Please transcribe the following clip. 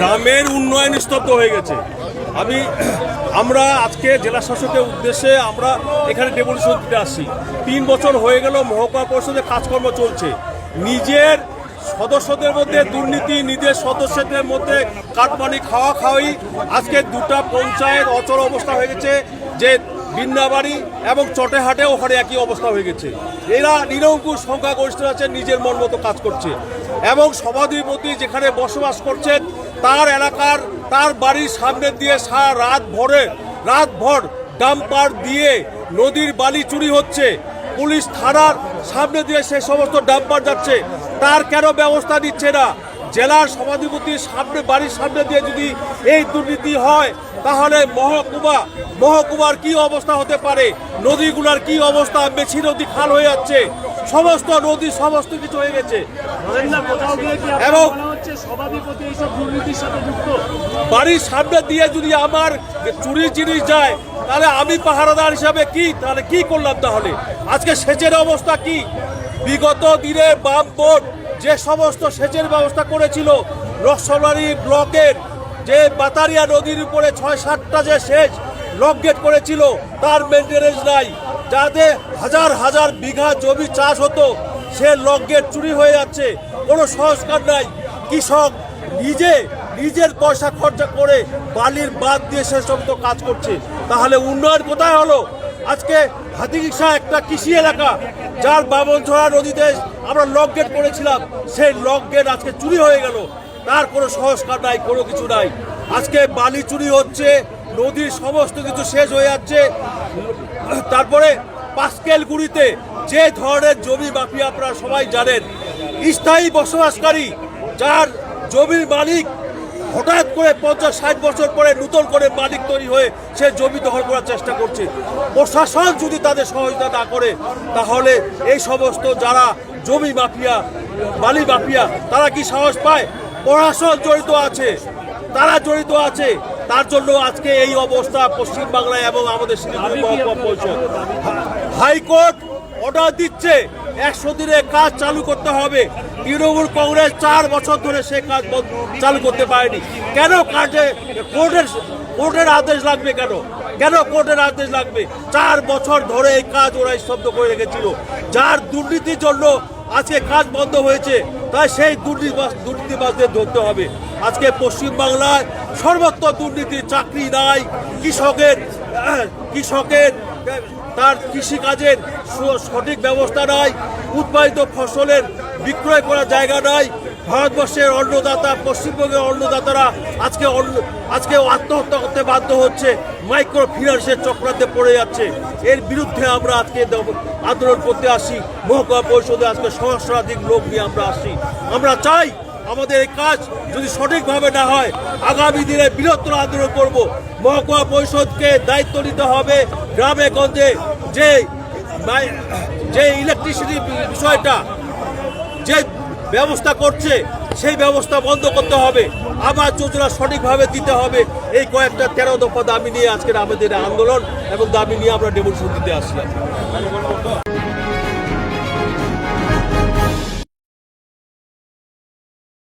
গ্রামের উন্নয়ন স্তব্ধ হয়ে গেছে। আমি, আমরা আজকে জেলা শাসকের উদ্দেশ্যে আমরা এখানে ডেপুটেশন দিতে আসছি। তিন বছর হয়ে গেল মহকুমা পরিষদের কাজকর্ম চলছে। নিজের সদস্যদের মধ্যে, দুর্নীতি নিজের সদস্যদের মধ্যে কাটমানি খাওয়া খাওয়াই আজকে দুটা পঞ্চায়েত অচল অবস্থা হয়ে গেছে, যে বিন্নাবাড়ি এবং চটেহাটে ওখানে একই অবস্থা হয়ে গেছে। এরা নিরঙ্কুশ সংখ্যাগরিষ্ঠ আছে, নিজের মন মতো কাজ করছে। এবং সমাধিপতি যেখানে বসবাস করছেন, তার এলাকার, তার বাড়ির সামনে দিয়ে সারা রাত ভরে, রাত ভর ডাম্পার দিয়ে নদীর বালি চুরি হচ্ছে, পুলিশ থানার সামনে দিয়ে সে সমস্ত ডাম্পার যাচ্ছে। তার কেন ব্যবস্থা নিচ্ছে না? জেলার সভাধিপতির সামনে, বাড়ির সামনে দিয়ে যদি এই দুর্নীতি হয় তাহলে মহকুমা মহকুমার কি অবস্থা হতে পারে? নদীগুলোর কি অবস্থা? মেছি নদী খাল হয়ে যাচ্ছে। সমস্ত নদী সমস্ত কিছু হয়ে গেছে। এবং- বাড়ির সামনে দিয়ে যদি আমার চুরির জিনিস যায় তাহলে আমি পাহারাদার হিসাবে কি? তাহলে কি করলাম তাহলে? আজকে সেচের অবস্থা কি? বিগত দিনে বাম বোর্ড যে সমস্ত সেচের ব্যবস্থা করেছিল রসবাড়ি ব্লকের যে বাতারিয়া নদীর উপরে ছয় সাতটা যে সেচ লক গেট করেছিল, তার মেনটেনেন্স নাই। যাতে হাজার হাজার বিঘা জমি চাষ হতো, সে লক গেট চুরি হয়ে যাচ্ছে। কোনো সংস্কার নাই। কৃষক নিজে নিজের পয়সা খরচা করে বালির বাদ দিয়ে সে সমস্ত কাজ করছে। তাহলে উন্নয়ন কোথায় হলো? আজকে হাতিরিক্সা একটা কৃষি এলাকা, যার বামনছড়া নদীতে আমরা লক গেট করেছিলাম, সেই লক গেট আজকে চুরি হয়ে গেল। তার কোনো সংস্কার নাই, কোনো কিছু নাই। আজকে বালি চুরি হচ্ছে, নদীর সমস্ত কিছু শেষ হয়ে যাচ্ছে। তারপরে পাস্কেল গুড়িতে যে ধরনের জমি মাফিয়া আপনারা সবাই জানেন, স্থায়ী বসবাসকারী যার জমির মালিক হঠাৎ করে পঞ্চাশ ষাট বছর পরে নূতন করে মালিক তৈরি হয়ে সে জমি দখল করার চেষ্টা করছে। প্রশাসন যদি তাদের সহযোগিতা না করে, তাহলে এই সমস্ত যারা জমি মাফিয়া, বালি মাফিয়া, তারা কি সাহস পায়? প্রশাসন জড়িত আছে তারা জড়িত আছে। তার জন্য আজকে এই অবস্থা পশ্চিমবাংলায় এবং আমাদের শিলিগুড়ি মহকুমা পরিষদ হাইকোর্ট অর্ডার দিচ্ছে একশো দিনে কাজ চালু করতে হবে। তৃণমূল কংগ্রেস চার বছর ধরে সে কাজ বন্ধ- চালু করতে পারেনি। কেন কাজে কোর্টের কোর্টের আদেশ লাগবে কেন? কেন কোর্টের আদেশ লাগবে? চার বছর ধরে এই কাজ ওরা স্তব্ধ করে রেখেছিল। যার দুর্নীতির জন্য আজকে কাজ বন্ধ হয়েছে। তাই সেই দুর্নীতিবাস দুর্নীতিবাসদের ধরতে হবে। আজকে পশ্চিমবাংলায় সর্বত্র দুর্নীতি চাকরি নাই, কৃষকের কৃষকের, তার কৃষিকাজের সঠিক ব্যবস্থা নাই, উৎপাদিত ফসলের বিক্রয় করার জায়গা নাই ভারতবর্ষের অন্নদাতা, পশ্চিমবঙ্গের অন্নদাতারা আজকে অন্ন, আজকে আত্মহত্যা করতে বাধ্য হচ্ছে। মাইক্রো ফিনান্সের চক্রান্তে পড়ে যাচ্ছে। এর বিরুদ্ধে আমরা আজকে আন্দোলন করতে আসি মহকুমা পরিষদে আজকে সহস্রাধিক লোক নিয়ে আমরা আসি আমরা চাই আমাদের এই কাজ যদি সঠিকভাবে না হয়, আগামী দিনে বৃহত্তর আন্দোলন করব। মহকুমা পরিষদকে দায়িত্ব নিতে হবে গ্রামে গঞ্জে। যে যে ইলেকট্রিসিটি বিষয়টা, যে ব্যবস্থা করছে, সেই ব্যবস্থা বন্ধ করতে হবে। আবার যোজনা সঠিকভাবে দিতে হবে। এই কয়েকটা তেরো দফা দাবি নিয়ে আজকের আমাদের আন্দোলন এবং দাবি নিয়ে আমরা ডেমোশন দিতে আসছি